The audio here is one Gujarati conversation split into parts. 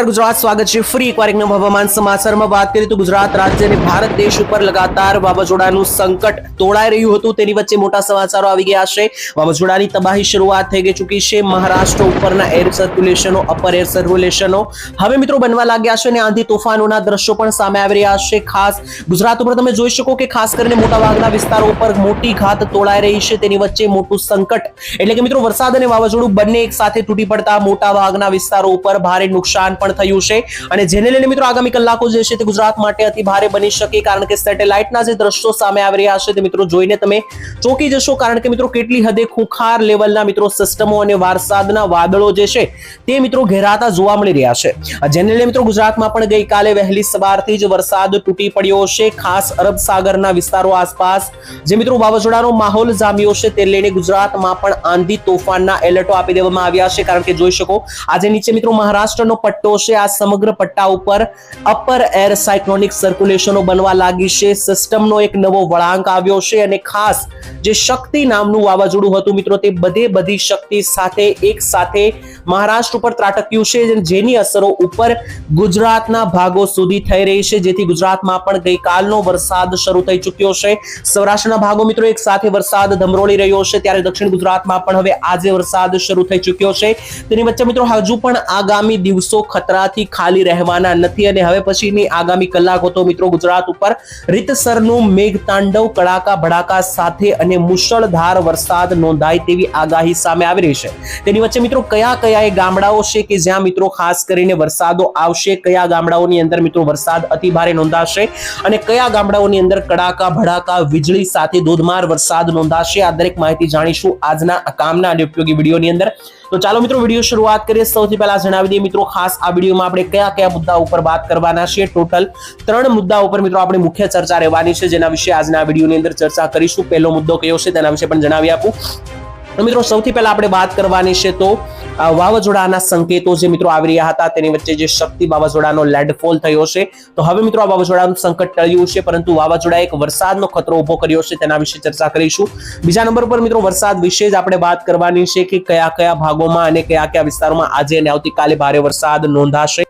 નમસ્કાર ગુજરાત સ્વાગત છે ફરી એકવાર એક હવામાન સમાચારમાં વાત કરીએ તો ગુજરાત રાજ્ય અને ભારત દેશ ઉપર લગાતાર વાવાઝોડાનું સંકટ તોડાઈ રહ્યું હતું। તેની વચ્ચે મોટા સમાચારો આવી ગયા છે। વાવાઝોડાની તબાહી શરૂઆત થઈ ગઈ ચૂકી છે મહારાષ્ટ્ર ઉપરના એર સર્ક્યુલેશનો અપર એર સર્ક્યુલેશનો હવે મિત્રો બનવા લાગ્યા છે અને આંધી તોફાનોના દ્રશ્યો પણ સામે આવી રહ્યા છે। ખાસ ગુજરાત ઉપર તમે જોઈ શકો કે ખાસ કરીને મોટા ભાગના વિસ્તારો ઉપર મોટી ઘાત તોડાઈ રહી છે। તેની વચ્ચે મોટું સંકટ, એટલે કે મિત્રો વરસાદ અને વાવાઝોડું બંને એક સાથે તૂટી પડતા મોટા ભાગના વિસ્તારો ઉપર ભારે નુકસાન પણ થયું છે. અને જેને લઈને મિત્રો આગામી કલાકો જે છે તે ગુજરાત માટે અતિ ભારે બની શકે કારણ કે સેટેલાઇટના જે દ્રશ્યો સામે આવી રહ્યા છે તે મિત્રો જોઈને તમે ચોંકી જશો કારણ કે મિત્રો કેટલી હદે ખુખાર લેવલના મિત્રો સિસ્ટમો અને વરસાદના વાદળો જે છે તે મિત્રો ઘેરાતા જોવા મળી રહ્યા છે. જેને લઈને મિત્રો ગુજરાતમાં પણ ગઈકાલે વહેલી સવારથી જ વરસાદ તૂટી પડ્યો છે. ખાસ અરબ સાગરના વિસ્તારો આસપાસ જે મિત્રો વાવાઝોડાનો માહોલ જામ્યો છે તે લઈને ગુજરાતમાં પણ આંધી તોફાનના એલર્ટો આપી દેવામાં આવ્યા છે. કારણ કે જોઈ શકો આજે નીચે મિત્રો મહારાષ્ટ્રનો પટ્ટો છે આ સમગ્ર પટ્ટા ઉપર અપર એર સાયક્લોનિક સર્ક્યુલેશનો બનવા લાગી છે. સિસ્ટમનો એક નવો વળાંક આવ્યો છે અને ખાસ જે શક્તિ નામનું વાવાઝોડું હતું મિત્રો, તે બધે બધી શક્તિ સાથે, એક સાથે મહારાષ્ટ્ર ઉપર ત્રાટક્યું છે જેની અસરો ઉપર ગુજરાતના ભાગો સુધી થઈ રહી છે. જેથી ગુજરાતમાં પણ ગઈકાલનો વરસાદ શરૂ થઈ ચૂક્યો છે. સૌરાષ્ટ્રના ભાગો મિત્રો એક સાથે વરસાદ ધમરોળી રહ્યો છે, ત્યારે દક્ષિણ ગુજરાતમાં પણ હવે આજે વરસાદ શરૂ થઈ ચૂક્યો છે. તેની વચ્ચે મિત્રો, હજુ પણ આગામી દિવસો ખતરાથી ખાલી રહેવાના નથી અને હવે પછીની આગામી કલાકો તો મિત્રો ગુજરાત ઉપર રીતસરનું મેઘતાંડવ, કડાકા ભડાકા સાથે અને મુશળધાર વરસાદ નોંધાય તેવી આગાહી સામે આવી રહી છે. તેની વચ્ચે મિત્રો કયા કયા એ ગામડાઓ છે કે જ્યાં મિત્રો ખાસ કરીને વરસાદો આવશે, કયા ગામડાઓની અંદર મિત્રો વરસાદ અતિ ભારે નોંધાશે અને કયા ગામડાઓની અંદર કડાકા, ભડાકા, વીજળી સાથે ધોધમાર વરસાદ નોંધાશે આ દરેક માહિતી જાણીશું આજના કામના અને ઉપયોગી વિડીયોની અંદર. તો ચાલો મિત્રો, વીડિયો શરૂઆત કરીએ. સૌથી પહેલા જણાવી દઈએ મિત્રો, ખાસ આ વિડીયોમાં આપણે કયા કયા મુદ્દા ઉપર વાત કરવાના છે ટોટલ ત્રણ મુદ્દા ઉપર મિત્રો આપણે મુખ્ય ચર્ચા રહેવાની છે, જેના વિશે આજના વિડીયોની અંદર ચર્ચા કરીશું. પહેલો મુદ્દો કયો છે તેના વિશે પણ જણાવી આપું. તો મિત્રો, સૌથી પહેલા આપણે વાત કરવાની છે તો વાવાઝોડાના સંકેતો જે મિત્રો આવી રહ્યા હતા, તેની વચ્ચે જે શક્તિ વાવાઝોડાનો લેન્ડફોલ થયો છે. તો હવે મિત્રો આ વાવાઝોડાનું સંકટ ટળ્યું છે, પરંતુ વાવાઝોડા એક વરસાદનો ખતરો ઊભો કર્યો છે, તેના વિશે ચર્ચા કરીશું. બીજા નંબર પર મિત્રો વરસાદ વિશે જ આપણે વાત કરવાની છે કે કયા કયા ભાગોમાં અને કયા કયા વિસ્તારોમાં આજે અને આવતીકાલે ભારે વરસાદ નોંધાશે.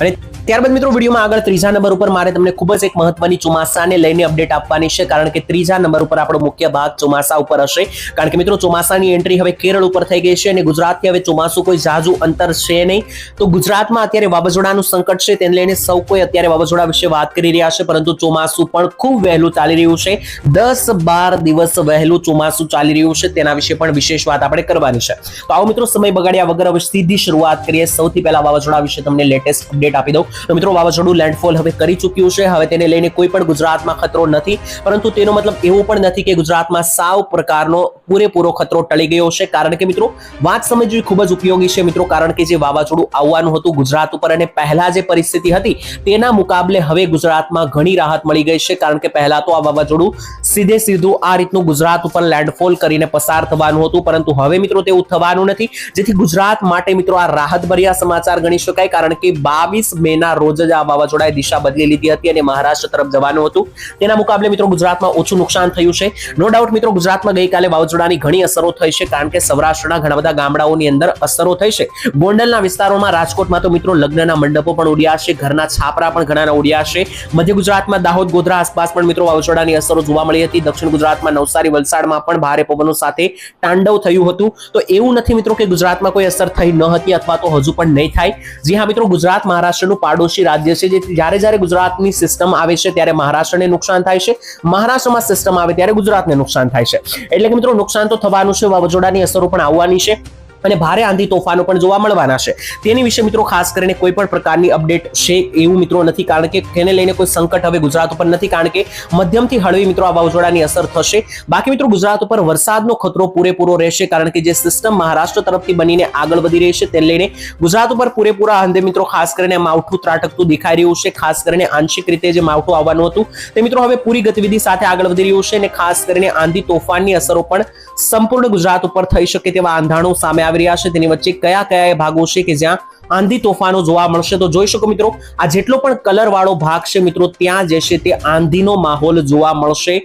અને ત્યારબાદ મિત્રો વિડીયોમાં આગળ ત્રીજા નંબર ઉપર મારે તમને ખૂબ જ એક મહત્વની ચોમાસાને લઈને અપડેટ આપવાની છે, કારણ કે ત્રીજા નંબર ઉપર આપણો મુખ્ય ભાગ ચોમાસા ઉપર હશે. કારણ કે મિત્રો ચોમાસાની એન્ટ્રી હવે કેરળ ઉપર થઈ ગઈ છે અને ગુજરાતથી હવે ચોમાસું કોઈ ઝાઝુ અંતર છે નહીં. તો ગુજરાતમાં અત્યારે વાવાઝોડાનું સંકટ છે, તેને લઈને સૌ કોઈ અત્યારે વાવાઝોડા વિશે વાત કરી રહ્યા છે, પરંતુ ચોમાસું પણ ખૂબ વહેલું ચાલી રહ્યું છે. દસ બાર દિવસ વહેલું ચોમાસું ચાલી રહ્યું છે, તેના વિશે પણ વિશેષ વાત આપણે કરવાની છે. તો આવો મિત્રો સમય બગાડ્યા વગર હવે સીધી શરૂઆત કરીએ. સૌથી પહેલા વાવાઝોડા વિશે તમને લેટેસ્ટ અપડેટ આપી દઉં. મિત્રો, વાવાઝોડું લેન્ડફોલ હવે કરી ચૂક્યું છે. હવે તેને લઈને કોઈ પણ ગુજરાતમાં ખતરો નથી. પરંતુ તેનો મતલબ એવું પણ નથી કે ગુજરાતમાં સાવ પ્રકારનો પૂરેપૂરો ખતરો ટળી ગયો છે. કારણ કે મિત્રો, વાત સમજવી ખૂબ જ ઉપયોગી છે મિત્રો, કારણ કે જે વાવાઝોડું આવવાનું હતું ગુજરાત ઉપર અને પહેલા જે પરિસ્થિતિ હતી, તેના મુકાબલે હવે ગુજરાતમાં ઘણી રાહત મળી ગઈ છે. કારણ કે પહેલા તો આ વાવાઝોડું સીધે સીધું આ રીતનું ગુજરાત ઉપર લેન્ડફોલ કરીને પસાર થવાનું હતું. પરંતુ હવે મિત્રો તેવું થવાનું નથી. જેથી ગુજરાત માટે મિત્રો આ રાહતભર્યા સમાચાર ગણી શકાય. કારણ કે બાવીસ મેના રોજ જ આ વાવાઝોડાએ દિશા બદલી લીધી હતી અને મહારાષ્ટ્ર તરફ જવાનું હતું. તેના મુકાબલે મિત્રો ગુજરાતમાં ઓછું નુકસાન થયું છે. નો ડાઉટ મિત્રો ગુજરાતમાં ગઈકાલે વાવાઝોડાની ઘણી અસરો થઈ છે. કારણ કે સૌરાષ્ટ્રના ઘણા બધા ગામડાઓની અંદર અસરો થઈ છે. ગોંડલના વિસ્તારોમાં રાજકોટમાં તો મિત્રો લગ્નના મંડપો પણ ઉડ્યા છે. ઘરના છાપરા પણ ઘણા ઉડ્યા છે. મધ્ય ગુજરાતમાં દાહોદ ગોધરા આસપાસ પણ મિત્રો વાવાઝોડાની અસરો જોવા મળી હતી. દક્ષિણ ગુજરાતમાં નવસારી, વલસાડમાં પણ ભારે પવનો સાથે તાંડવ થયું હતું. તો એવું નથી મિત્રો કે ગુજરાતમાં કોઈ અસર થઈ ન હતી અથવા તો હજુ પણ નહીં થાય. જી હા મિત્રો, ગુજરાત મહારાષ્ટ્રનું પાડોશી રાજ્ય છે. જે જ્યારે જ્યારે ગુજરાતની સિસ્ટમ આવે છે, ત્યારે મહારાષ્ટ્રને નુકસાન થાય છે. મહારાષ્ટ્રમાં સિસ્ટમ આવે ત્યારે ગુજરાતને નુકસાન થાય છે. એટલે કે મિત્રો, નુકસાન તો થવાનું છે, વાવાઝોડાની અસરો પણ આવવાની છે. અને ભારે આંધી તોફાનો પણ જોવા મળવાના છે. તેની વિશે મિત્રો ખાસ કરીને કોઈ પણ પ્રકારની અપડેટ છે એવું મિત્રો નથી, કારણ કે તેને લઈને કોઈ સંકટ હવે ગુજરાત ઉપર નથી, કારણ કે મધ્યમથી હળવી મિત્રો આ વાવાઝોડાની અસર થશે. બાકી મિત્રો ગુજરાત ઉપર વરસાદનો ખતરો પૂરેપૂરો રહેશે, કારણ કે જે સિસ્ટમ મહારાષ્ટ્ર તરફથી બનીને આગળ વધી રહી છે, તેને લઈને ગુજરાત ઉપર પૂરેપૂરા અંધે મિત્રો ખાસ કરીને માવઠું ત્રાટકતું દેખાઈ રહ્યું છે, ખાસ કરીને આંશિક રીતે જે માવઠું આવવાનું હતું, તે મિત્રો હવે પૂરી ગતિવિધિ સાથે આગળ વધી રહ્યું છે અને ખાસ કરીને આંધી તોફાનની અસરો પણ સંપૂર્ણ ગુજરાત ઉપર થઈ શકે તેવા આંધાણો સામે આવી રહ્યા છે. તેની વચ્ચે કયા કયા એ ભાગો છે કે જ્યાં આંધી તોફાનો જોવા મળશે. તો જોઈ શકો મિત્રો, આ જેટલો પણ કલર વાળો ભાગ છે મિત્રો, ત્યાં જે તે આંધીનો માહોલ જોવા મળશે.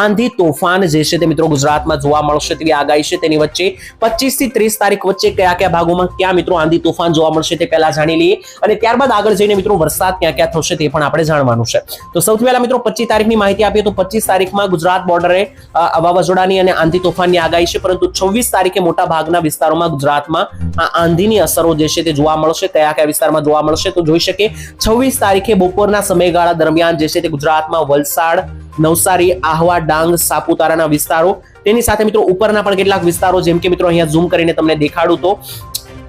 આંધી તોફાન જે તે મિત્રો ગુજરાતમાં જોવા મળશે. તેવી આગાહી છે તેની વચ્ચે. પચીસથી ત્રીસ તારીખ વચ્ચે કયા કયા ભાગોમાં ક્યાં મિત્રો આંધી તોફાન જોવા મળશે તે પહેલા જાણી લઈએ. અને ત્યારબાદ આગળ જઈને મિત્રો વરસાદ ક્યાં ક્યાં થશે તે પણ આપણે જાણવાનું છે. તો સૌથી પહેલા મિત્રો પચીસ તારીખની માહિતી આપીએ તો પચીસ તારીખમાં ગુજરાત બોર્ડરે વાવાઝોડાની અને આંધી તોફાનની આગાહી છે. પરંતુ છવ્વીસ તારીખે મોટા ભાગના વિસ્તારોમાં ગુજરાતમાં આ આંધીની અસરો જે છે તે જોવા મળશે. કયા કયા વિસ્તારમાં જોવા મળશે તો જોઈ શકે છવ્વીસ તારીખે બપોરના સમયગાળા દરમિયાન જે છે તે ગુજરાતમાં વલસાડ, નવસારી, આહવા, ડાંગ, સાપુતારાના વિસ્તારો. તેની સાથે મિત્રો ઉપરના પણ કેટલાક વિસ્તારો જેમ કે મિત્રો અહીંયા ઝૂમ કરીને તમને દેખાડું તો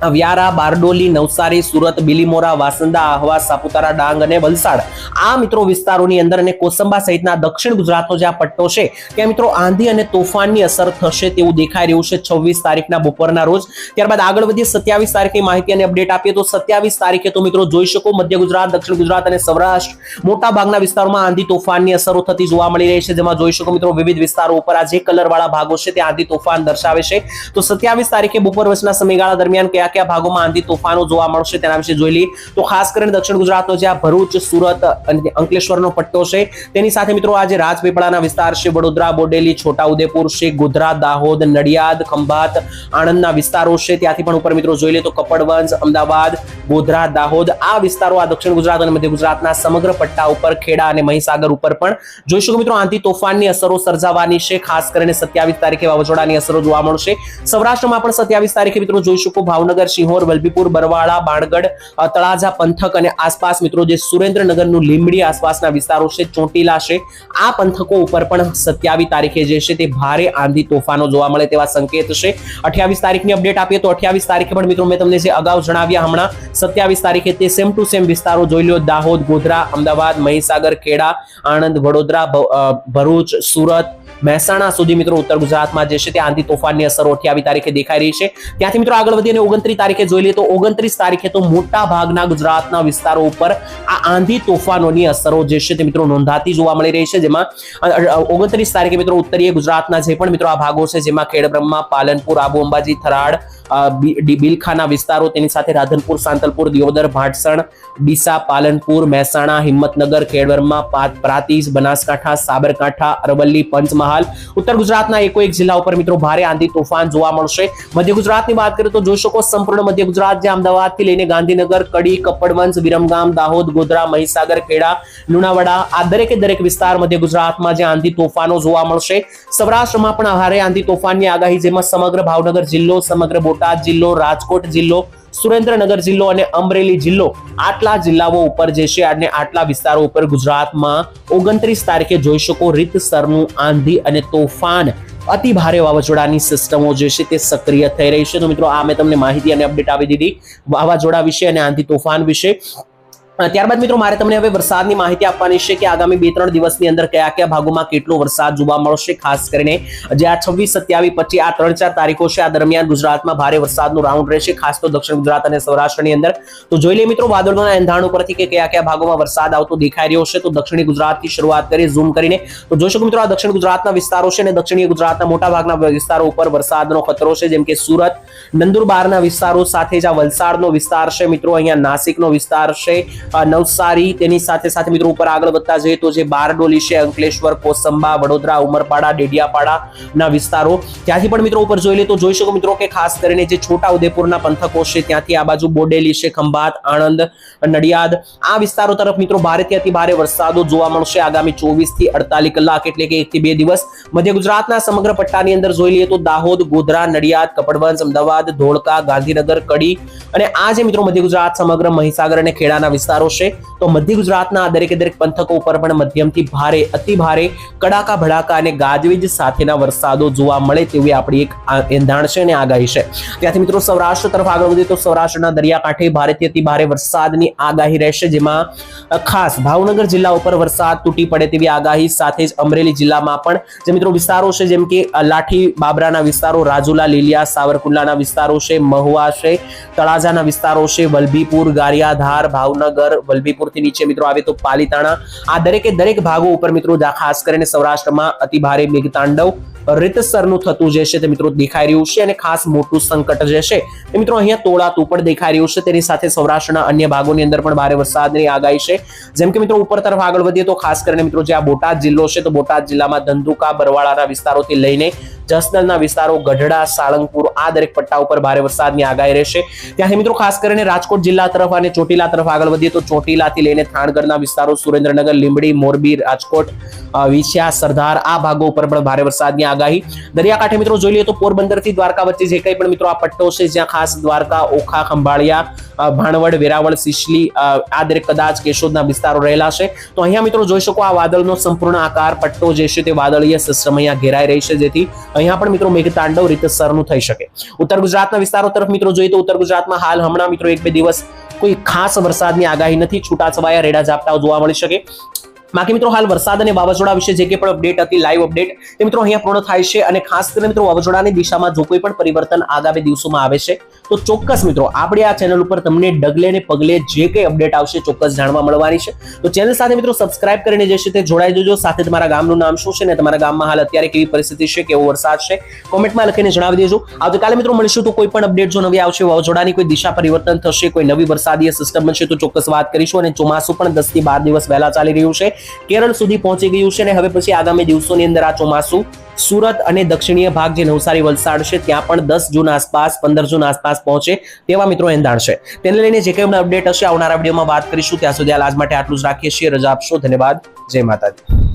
વ્યારા બારડોલી, નવસારી, સુરત, બિલીમોરા, વાસંદા, આહવા, સાપુતારા, ડાંગ અને વલસાડ. આ મિત્રો વિસ્તારોની અંદર અને કોસંબા સહિતના દક્ષિણ ગુજરાતનો જે આ પટ્ટો છે ત્યાં મિત્રો આંધી અને તોફાનની અસર થશે તેવું દેખાઈ રહ્યું છે છવ્વીસ તારીખના બપોરના રોજ. ત્યારબાદ આગળ વધીએ સત્યાવીસ તારીખની માહિતી અને અપડેટ આપીએ તો સત્યાવીસ તારીખે તો મિત્રો જોઈ શકો મધ્ય ગુજરાત, દક્ષિણ ગુજરાત અને સૌરાષ્ટ્ર. મોટા ભાગના વિસ્તારોમાં આંધી તોફાનની અસરો થતી જોવા મળી રહી છે, જેમાં જોઈ શકો મિત્રો વિવિધ વિસ્તારો ઉપર આ જે કલરવાળા ભાગો છે તે આંધી તોફાન દર્શાવે છે. તો સત્યાવીસ તારીખે બપોર વચના સમયગાળા દરમિયાન કયા કયા ભાગોમાં આંધી તોફાનો જોવા મળશે તેના વિશે જોઈ લઈએ. તો ખાસ કરીને દક્ષિણ ગુજરાતનો જે આ ભરૂચ, સુરત અને અંકલેશ્વરનો પટ્ટો છે, તેની સાથે મિત્રો આ જે રાજપીપળાના વિસ્તાર છે, વડોદરા, બોડેલી, છોટાઉદેપુર છે, ગોધરા, દાહોદ, નડિયાદ, ખંભાત, આણંદના વિસ્તારો છે. ત્યાંથી પણ ઉપર મિત્રો જોઈ લે તો કપડવંજ અમદાવાદ, ગોધરા, દાહોદ, આ વિસ્તારો આ દક્ષિણ ગુજરાત અને મધ્ય ગુજરાતના સમગ્ર પટ્ટા ઉપર, ખેડા અને મહીસાગર ઉપર પણ જોઈ શકો મિત્રો આંધી તોફાનની અસરો સર્જાવાની છે. ખાસ કરીને સત્યાવીસ તારીખે વાવાઝોડાની અસરો જોવા મળશે. સૌરાષ્ટ્રમાં પણ સત્યાવીસ તારીખે મિત્રો જોઈ શકો ભાવનગર સિંહોર વલભીપુર, બરવાળા, બાણગઢ, તળાજા, પંથક અને આસપાસ મિત્રો જે સુરેન્દ્રનગરનું લીંબડી આસપાસના વિસ્તારો છે, ચોટીલા છે, આ પંથકો ઉપર પણ સત્યાવીસ તારીખે જે છે તે ભારે આંધી તોફાનો જોવા મળે તેવા સંકેત છે. અઠ્યાવીસ તારીખની અપડેટ આપીએ તો અઠ્યાવીસ તારીખે પણ મિત્રો મેં તમને જે અગાઉ જણાવ્યા હમણાં, સત્યાવીસ તારીખે તે સેમ ટુ સેમ વિસ્તારો જોઈ લો દાહોદ, ગોધરા, અમદાવાદ, મહીસાગર, ખેડા, આણંદ, વડોદરા ભરૂચ, સુરત મહેસાણા સુધી મિત્રો ઉત્તર ગુજરાતમાં જે છે તે આંધી તોફાનની અસર અઠ્યાવીસ તારીખે દેખાઈ રહી છે. ત્યાંથી મિત્રો આગળ વધીને ઓગણત્રીસ તારીખે જોઈ લઈએ તો ઓગણત્રીસ તારીખે તો મોટા ભાગના ગુજરાતના વિસ્તારો ઉપર આ આંધી તોફાનોની અસરો જે છે તે મિત્રો નોંધાતી જોવા મળી રહી છે. જેમાં ઓગણત્રીસ તારીખે મિત્રો ઉત્તરીય ગુજરાતના જે પણ મિત્રો આ ભાગો છે, જેમાં ખેડબ્રહ્મા, પાલનપુર, આબુ અંબાજી ડી- બિલખાના વિસ્તારો, તેની સાથે રાધનપુર, સાંતલપુર, દિયોદર, ભાટસણ, ડીસા, પાલનપુર, મહેસાણા, હિંમતનગર ખેડબ્રહ્મા પ્રાતિસ બનાસકાંઠા, સાબરકાંઠા, અરવલ્લી, પંચમહાલ. ઉત્તર ગુજરાતના એકો એક જિલ્લા ઉપર મિત્રો ભારે આંધી તોફાન જોવા મળશે. મધ્ય ગુજરાતની વાત કરીએ તો જોઈ શકો સંપૂર્ણ મધ્ય ગુજરાત, જે અમદાવાદથી લઈને ગાંધીનગર, કડી કપડવંશ વિરમગામ, દાહોદ, ગોધરા, મહીસાગર, ખેડા, લુણાવાડા આ દરેકે દરેક વિસ્તાર મધ્ય ગુજરાતમાં જે આંધી તોફાનો જોવા મળશે. સૌરાષ્ટ્રમાં પણ ભારે આંધી તોફાનની આગાહી, જેમાં સમગ્ર ભાવનગર જિલ્લો, સમગ્ર બોટાદ જિલ્લો, રાજકોટ જિલ્લો, સુરેન્દ્રનગર જિલ્લો અને અમરેલી જિલ્લો આટલા જિલ્લાઓ ઉપર જે છે અને આટલા વિસ્તારો ઉપર ગુજરાતમાં ઓગણત્રીસ તારીખે જોઈ શકો રીતસરનું આંધી અને તોફાન. અતિ ભારે વાવાઝોડાની સિસ્ટમો જે છે તે સક્રિય થઈ રહી છે. તો મિત્રો, આ મેં તમને માહિતી અને અપડેટ આપી દીધી વાવાઝોડા વિશે અને આંધી તોફાન વિશે. ત્યારબાદ મિત્રો મારે તમને હવે વરસાદની માહિતી આપવાની છે કે આગામી બે ત્રણ દિવસની અંદર કયા કયા ભાગોમાં કેટલો વરસાદ જોવા મળશે, ખાસ કરીને જે આ છવ્વીસ સત્યાવીસ પચીસ આ ત્રણ ચાર તારીખો છે, આ દરમિયાન ગુજરાતમાં ભારે વરસાદનું રાઉન્ડ રહેશે, ખાસ તો દક્ષિણ ગુજરાત અને સૌરાષ્ટ્રની અંદર. તો જોઈ લઈએ મિત્રો વાદળોના એંધાણ ઉપરથી કે કયા કયા ભાગોમાં વરસાદ આવતો દેખાઈ રહ્યો છે, તો દક્ષિણ ગુજરાતથી શરૂઆત કરી ઝૂમ કરીને. તો જોઈ શકો મિત્રો આ દક્ષિણ ગુજરાતના વિસ્તારો છે અને દક્ષિણીય ગુજરાતના મોટા ભાગના વિસ્તારો ઉપર વરસાદનો ખતરો છે, જેમ કે સુરત, નંદુરબારના વિસ્તારો સાથે જ આ વલસાડનો વિસ્તાર છે, મિત્રો. અહીંયા નાસિકનો વિસ્તાર છે નવસારી તેની સાથે સાથે મિત્રો ઉપર આગળ વધતા જઈએ તો જે બારડોલી છે, અંકલેશ્વર, કોસંબા, વડોદરા, ઉમરપાડા, ડેડિયાપાડા ના વિસ્તારો. ત્યાંથી પણ મિત્રો ઉપર જોઈ લે તો જોઈ શકો મિત્રો કે ખાસ કરીને જે છોટા ઉદેપુરના પંથકો છે, ત્યાંથી આ બાજુ બોડેલી છે, ખંભાત, આણંદ નડિયાદ. આ વિસ્તારો તરફ મિત્રો ભારેથી અતિ ભારે વરસાદો જોવા મળશે. આગામી ચોવીસથી અડતાલીસ કલાક એટલે કે એક થી બે દિવસ. મધ્ય ગુજરાતના સમગ્ર પટ્ટાની અંદર જોઈ લઈએ તો દાહોદ, ગોધરા, નડિયાદ, કપડવંજ, અમદાવાદ, ધોળકા, ગાંધીનગર, કડી અને આ જે મિત્રો મધ્ય ગુજરાત, સમગ્ર મહીસાગર અને ખેડાના વિસ્તારો છે, તો મધ્ય ગુજરાતના દરેકે દરેક પંથકો ઉપર પણ મધ્યમથી ભારે અતિ ભારે કડાકા, ભડાકા અને ગાજવીજ સાથેના વરસાદો જોવા મળે તેવી આપણી એક એંધાણ છે અને આગાહી છે. ત્યાંથી મિત્રો સૌરાષ્ટ્ર તરફ આગળ વધીએ તો સૌરાષ્ટ્રના દરિયાકાંઠે ભારેથી અતિ ભારે વરસાદની આગાહી રહેશે, જેમાં ખાસ ભાવનગર જિલ્લા ઉપર વરસાદ તૂટી પડે તેવી આગાહી સાથે જ અમરેલી જિલ્લામાં પણ, જે મિત્રો વિસ્તારો છે, જેમ કે લાઠી બાબરાના વિસ્તારો, રાજુલા, લીલિયા, સાવરકુંડલાના વિસ્તારો છે, મહુવા છે, તળાજાના વિસ્તારો છે, વલભીપુર, ગારિયાધાર, ભાવનગર, વલભીપુરથી નીચે મિત્રો આવે તો પાલીતાણા. આ દરેકે દરેક ભાગો ઉપર મિત્રો ખાસ કરીને સૌરાષ્ટ્રમાં અતિભારે મેઘતાંડવ રીતસરનું થતું જે છે તે મિત્રો દેખાઈ રહ્યું છે અને ખાસ મોટું સંકટ જે છે તે મિત્રો અહીંયા તોળાતું પણ દેખાઈ રહ્યું છે. તેની સાથે સૌરાષ્ટ્રના અન્ય ભાગોની અંદર પણ ભારે વરસાદની આગાહી છે. જેમ કે મિત્રો ઉપર તરફ આગળ વધીએ તો ખાસ કરીને મિત્રો જે આ બોટાદ જિલ્લો છે તો બોટાદ જિલ્લામાં ધંધુકા, બરવાળાના વિસ્તારોથી લઈને જસદણના વિસ્તારો, ગઢડા, સાળંગપુર આ દરેક પટ્ટા ઉપર ભારે વરસાદની આગાહી રહેશે. ત્યાંથી મિત્રો ખાસ કરીને રાજકોટ જિલ્લા તરફ અને ચોટીલા તરફ આગળ વધીએ તો ચોટીલાથી લઈને થાણગઢના વિસ્તારો, સુરેન્દ્રનગર, લીંબડી, મોરબી, રાજકોટ વિછિયા, સરદાર આ ભાગો ઉપર પણ ભારે વરસાદની આગાહી દરિયાકાંઠે મિત્રો જોઈ લઈએ તો પોરબંદરથી દ્વારકા વચ્ચે જે કંઈ પણ મિત્રો આ પટ્ટો છે, જ્યાં ખાસ દ્વારકા, ઓખા, ખંભાળિયા ભાણવડ, વેરાવળ સિસલી આ દરેક કદાચ કેશોદના વિસ્તારો રહેલા છે. તો અહીંયા મિત્રો જોઈ શકો આ વાદળનો સંપૂર્ણ આકાર, પટ્ટો જે છે તે વાદળીય સિસ્ટમ અહીંયા ઘેરાઈ રહી છે, જેથી અહીંયા પણ મિત્રો મેઘતાંડવ રીતસરનું થઈ શકે. ઉત્તર ગુજરાતના વિસ્તારો તરફ મિત્રો જોઈએ તો ઉત્તર ગુજરાતમાં હાલ હમણાં મિત્રો એક બે દિવસ કોઈ ખાસ વરસાદની આગાહી નથી. છૂટાછવાયા રેડા ઝાપટાઓ જોવા મળી શકે. બાકી મિત્રો હાલ વરસાદ અને વાવાઝોડા વિશે જે કંઈ પણ અપડેટ હતી લાઈવ અપડેટ તે મિત્રો અહીંયા પૂર્ણ થાય છે અને ખાસ કરીને મિત્રો વાવાઝોડાની દિશામાં જો કોઈ પણ પરિવર્તન આગામી દિવસોમાં આવે છે, તો ચોક્કસ મિત્રો આપણે આ ચેનલ ઉપર તમને ડગલે ને પગલે જે કંઈ અપડેટ આવશે ચોક્કસ જાણવા મળવાની છે. તો ચેનલ સાથે મિત્રો સબસ્ક્રાઇબ કરીને જે છે તે જોડાઈ જજો, સાથે તમારા ગામનું નામ શું છે ને તમારા ગામમાં હાલ અત્યારે કેવી પરિસ્થિતિ છે, કેવો વરસાદ છે કોમેન્ટમાં લખીને જણાવી દેજો. આવતીકાલે મિત્રો મળીશું તો કોઈ પણ અપડેટ જો નવી આવશે, વાવાઝોડાની કોઈ દિશા પરિવર્તન થશે, કોઈ નવી વરસાદીય સિસ્ટમ બનશે, તો ચોક્કસ વાત કરીશું અને ચોમાસું પણ દસથી બાર દિવસ વહેલા ચાલી રહ્યું છે. કેરળ સુધી પહોંચી ગયું છે અને હવે પછી આગામી દિવસોની અંદર આ ચોમાસું સુરત અને દક્ષિણીય ભાગ જે નવસારી વલસાડ છે, ત્યાં પણ દસ જૂન આસપાસ, પંદર જૂન આસપાસ પહોંચે તેવા મિત્રો એંધાણ છે. તેને લઈને જે કંઈ અપડેટ હશે આવનારા વિડીયોમાં વાત કરીશું. ત્યાં સુધી આજ માટે આટલું જ રાખીએ છીએ. રજા આપશો. ધન્યવાદ. જય માતાજી.